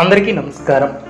అందరికీ నమస్కారం.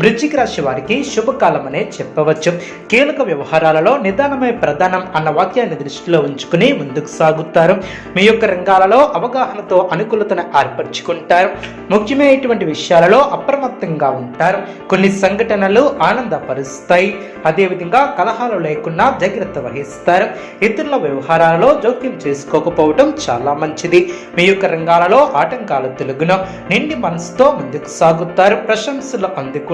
వృశ్చిక రాశి వారికి శుభకాలమనే చెప్పవచ్చు. కీలక వ్యవహారాలలో నిదానమే ప్రధానం అన్న వాక్యాన్ని దృష్టిలో ఉంచుకుని ముందుకు సాగుతారు. మీ యొక్క రంగాలలో అవగాహనతో అనుకూలతను ఏర్పరచుకుంటారు. ముఖ్యమైనటువంటి విషయాలలో అప్రమత్తంగా ఉంటారు. కొన్ని సంఘటనలు ఆనందపరుస్తాయి. అదేవిధంగా కలహాలు లేకుండా జాగ్రత్త వహిస్తారు. ఇతరుల వ్యవహారాలలో జోక్యం చేసుకోకపోవడం చాలా మంచిది. మీ యొక్క రంగాలలో ఆటంకాలు తెలుగును. నిండి మనసుతో ముందుకు సాగుతారు. ప్రశంసలు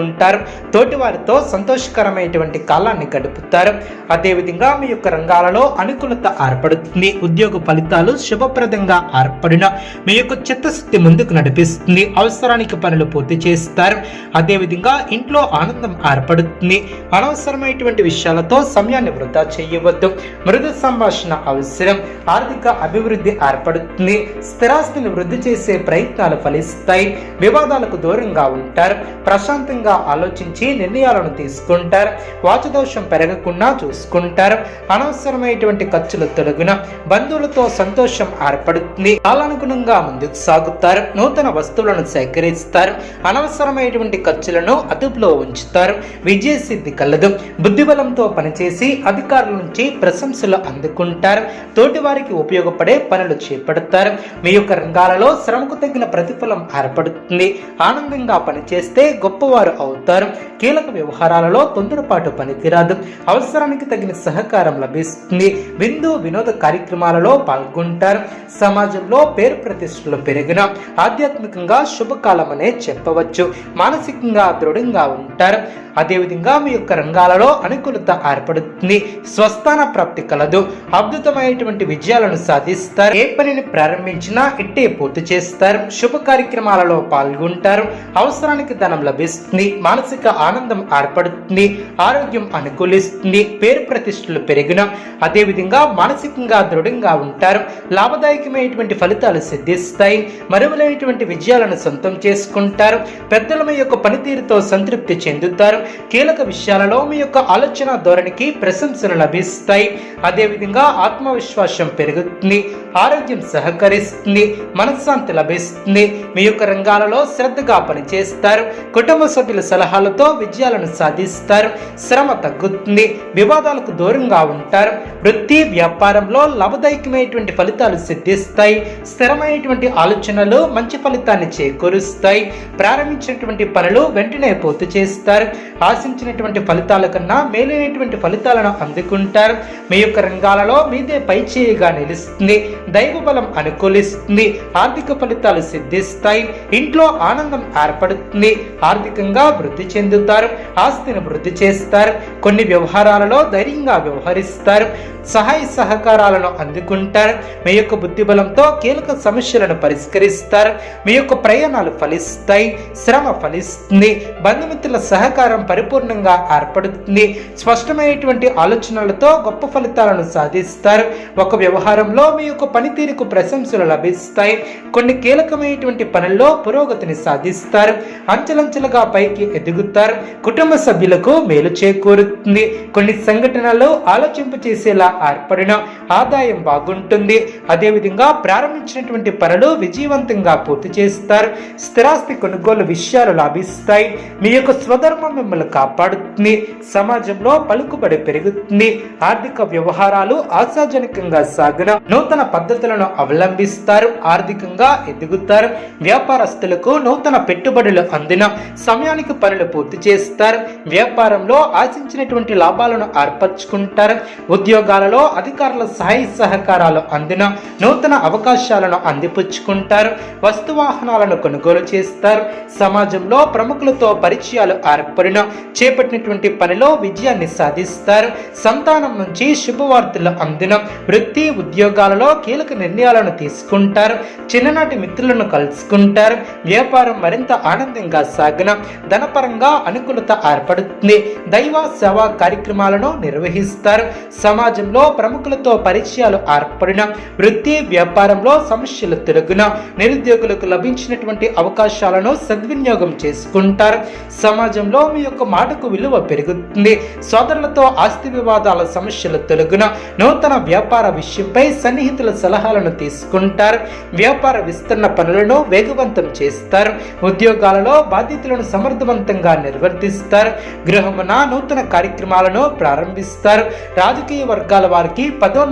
ఉంటారు. తోటి వారితో సంతోషకరమైనటువంటి కాలాన్ని గడుపుతారు. అదేవిధంగా మీ యొక్క రంగాలలో అనుకూలత ఏర్పడుతుంది. ఉద్యోగ ఫలితాలు శుభప్రదంగా ఏర్పడిన మీ యొక్క చిత్తశుద్ధి ముందుకు నడిపిస్తుంది. అవసరానికి పనులు పూర్తి చేస్తారు. అదేవిధంగా ఇంట్లో ఆనందం ఏర్పడుతుంది. అనవసరమైనటువంటి విషయాలతో సమయాన్ని వృధా చేయవద్దు. మృదు సంభాషణ అవసరం. ఆర్థిక అభివృద్ధి ఏర్పడుతుంది. స్థిరాస్తిని వృద్ధి చేసే ప్రయత్నాలు ఫలిస్తాయి. వివాదాలకు దూరంగా ఉంటారు. ప్రశాంతంగా ఆలోచించి నిర్ణయాలను తీసుకుంటారు. వాచదోషం పెరగకుండా చూసుకుంటారు. అనవసరమైనటువంటి ఖర్చులు తొలగిన బంధువులతో సంతోషం ఏర్పడుతుంది. కాలానుగుణంగా ముందుకు సాగుతారు. నూతన వస్తువులను సేకరిస్తారు. అనవసరమైనటువంటి ఖర్చులను అదుపులో ఉంచుతారు. విజయ సిద్ధి కలదు. బుద్ధిబలంతో పనిచేసి అధికారుల నుంచి ప్రశంసలు అందుకుంటారు. తోటి వారికి ఉపయోగపడే పనులు చేపడతారు. మీ యొక్క రంగాలలో శ్రమకు తగిన ప్రతిఫలం ఏర్పడుతుంది. ఆనందంగా పనిచేస్తే గొప్పవారు అవుతారు కీలక వ్యవహారాలలో తొందరపాటు పనికిరాదు అవసరానికి తగిన సహకారం లభిస్తుంది. విందు వినోద కార్యక్రమాలలో పాల్గొంటారు. సమాజంలో పేరు ప్రతిష్టలు పెరిగిన ఆధ్యాత్మికంగా శుభకాలమనే చెప్పవచ్చు. మానసికంగా దృఢంగా ఉంటారు. అదేవిధంగా మీ యొక్క రంగాలలో అనుకూలత ఏర్పడుతుంది. స్వస్థాన ప్రాప్తి కలదు. అద్భుతమైనటువంటి విజయాలను సాధిస్తారు. ఏ పనిని ప్రారంభించినా ఇట్టే పూర్తి చేస్తారు. శుభ కార్యక్రమాలలో పాల్గొంటారు. అవసరానికి ధనం లభిస్తుంది. మానసిక ఆనందం ఏర్పడుతుంది. ఆరోగ్యం అనుకూలిస్తుంది. పేరు ప్రతిష్టలు పెరిగిన అదేవిధంగా మానసికంగా దృఢంగా ఉంటారు. లాభదాయకమైనటువంటి ఫలితాలు సిద్ధిస్తాయి. మరువులైనటువంటి విజయాలను సొంతం చేసుకుంటారు. పెద్దల మీ యొక్క పనితీరుతో సంతృప్తి చెందుతారు. కీలక విషయాలలో మీ యొక్క ఆలోచన ధోరణికి ప్రశంసలు లభిస్తాయి. అదేవిధంగా ఆత్మవిశ్వాసం పెరుగుతుంది ఆరోగ్యం సహకరిస్తుంది మనశ్శాంతి లభిస్తుంది. మీ యొక్క రంగాలలో శ్రద్ధగా పనిచేస్తారు. కుటుంబ సభ్యుల సలహాలతో విజయాలను సాధిస్తారు. శ్రమ తగ్గుతుంది వివాదాలకు దూరంగా ఉంటారు. వృత్తి వ్యాపారంలో లాభదాయకమైనటువంటి ఫలితాలు సిద్ధిస్తాయి. స్థిరమైనటువంటి ఆలోచనలు మంచి ఫలితాన్ని చేకూరుస్తాయి. ప్రారంభించినటువంటి పనులు వెంటనే పూర్తి చేస్తారు. ఆశించినటువంటి ఫలితాల కన్నా మేలైనటువంటి ఫలితాలను అందుకుంటారు. మీ యొక్క రంగాలలో మీదే పై చేయిగా నిలుస్తుంది. దైవ బలం అనుకూలిస్తుంది. ఆర్థిక ఫలితాలు సిద్ధిస్తాయి. ఇంట్లో ఆనందం ఏర్పడుతుంది. ఆర్థికంగా వృద్ధి చెందుతారు. ఆస్తిని వృద్ధి చేస్తారు. కొన్ని వ్యవహారాలలో ధైర్యంగా వ్యవహరిస్తారు. సహాయ సహకారాలను అందుకుంటారు. మీ యొక్క బుద్ధి బలంతో కీలక సమస్యలను పరిష్కరిస్తారు. మీ యొక్క ప్రయాణాలు ఫలిస్తాయి. శ్రమ ఫలిస్తుంది. బంధుమిత్రుల సహకారం పరిపూర్ణంగా ఏర్పడుతుంది. స్పష్టమైనటువంటి ఆలోచనలతో గొప్ప ఫలితాలను సాధిస్తారు. ఒక వ్యవహారంలో మీ యొక్క పనితీరుకు ప్రశంసలు లభిస్తాయి. కొన్ని కీలకమైనటువంటి పనుల్లో పురోగతిని సాధిస్తారు. అంచెలంచెలుగా పైకి ఎదుగుతారు. కుటుంబ సభ్యులకు మేలు చేకూరుతుంది. కొన్ని సంఘటనలు ఆలోచింపు చేసేలా ఏర్పడిన ఆదాయం బాగుంటుంది. అదేవిధంగా ప్రారంభించినటువంటి పనులు విజయవంతంగా పూర్తి చేస్తారు. స్థిరాస్తి కొనుగోలు విషయాలు లాభిస్తాయి. మీ యొక్క స్వధర్మం మిమ్మల్ని కాపాడుతుంది. సమాజంలో పలుకుబడి పెరుగుతుంది. ఆర్థిక వ్యవహారాలు ఆశాజనకంగా సాగిన నూతన పద్ధతులను అవలంబిస్తారు. ఆర్థికంగా ఎదుగుతారు. వ్యాపారస్తులకు నూతన పెట్టుబడులు అందిన సమయానికి పనులు పూర్తి చేస్తారు. వ్యాపారంలో ఆశించినటువంటి లాభాలను ఏర్పరచుకుంటారు. ఉద్యోగాలలో అధికారుల సహాయ సహకారాలు అందిన నూతన అవకాశాలను అందిపుచ్చుకుంటారు. వస్తువాహనాలను కొనుగోలు చేస్తారు. సమాజంలో ప్రముఖులతో పరిచయాలు ఏర్పడిన చేపట్టినటువంటి పనిలో విజయాన్ని సాధిస్తారు. సంతానం నుంచి శుభవార్తలు అందిన వృత్తి ఉద్యోగాలలో కీలక నిర్ణయాలను తీసుకుంటారు. చిన్ననాటి మిత్రులను కలుసుకుంటారు. వ్యాపారం మరింత ఆనందంగా సాగిన ధనపరంగా అనుకూలత ఏర్పడుతుంది. దైవ సేవా కార్యక్రమాలను నిర్వహిస్తారు. సమాజంలో ప్రముఖులతో పరిచయాలు ఏర్పడిన వృత్తి వ్యాపారంలో సమస్యలు తిరుగున నిరుద్యోగులకు లభించినటువంటి అవకాశాలను సద్వినియోగం చేసుకుంటారు. సమాజంలో మీ యొక్క మాటకు విలువ పెరుగుతుంది. సోదరులతో ఆస్తి వివాదాల సమస్యలు తొలగిన నూతన వ్యాపార విషయంపై సన్నిహితుల సలహాలను తీసుకుంటారు. వ్యాపార విస్తరణ పనులను వేగవంతం చేస్తారు. ఉద్యోగాలలో బాధ్యతలను సమర్థవంతంగా నిర్వర్తిస్తారు. గృహమున నూతన కార్యక్రమాలను ప్రారంభిస్తారు. రాజకీయ వర్గాల వారికి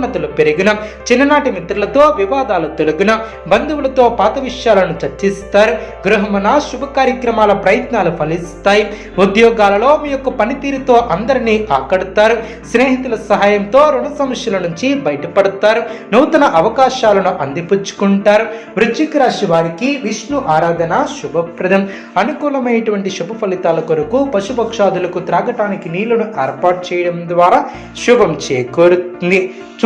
పదోన్నతులు పెరిగిన చిన్ననాటి మిత్రులతో వివాదాలు తొలగిన బంధువులతో పాత విషయాలను చర్చిస్తారు. గృహమున శుభ కార్యక్రమాల ప్రయత్నాలు ఫలిస్తాయి. ఉద్యోగాలలో మీ యొక్క పనితీరుతో అందరినీ ఆకడతారు. స్నేహితుల సహాయంతో రుణ సమస్యల నుంచి బయటపడతారు. నూతన అవకాశాలను అందిపుచ్చుకుంటారు. వృశ్చిక రాశి వారికి విష్ణు ఆరాధన శుభప్రదం. అనుకూలమైనటువంటి శుభ ఫలితాల కొరకు పశుపక్షాదులకు త్రాగటానికి నీళ్ళను ఏర్పాటు చేయడం ద్వారా శుభం చేకూరుతుంది.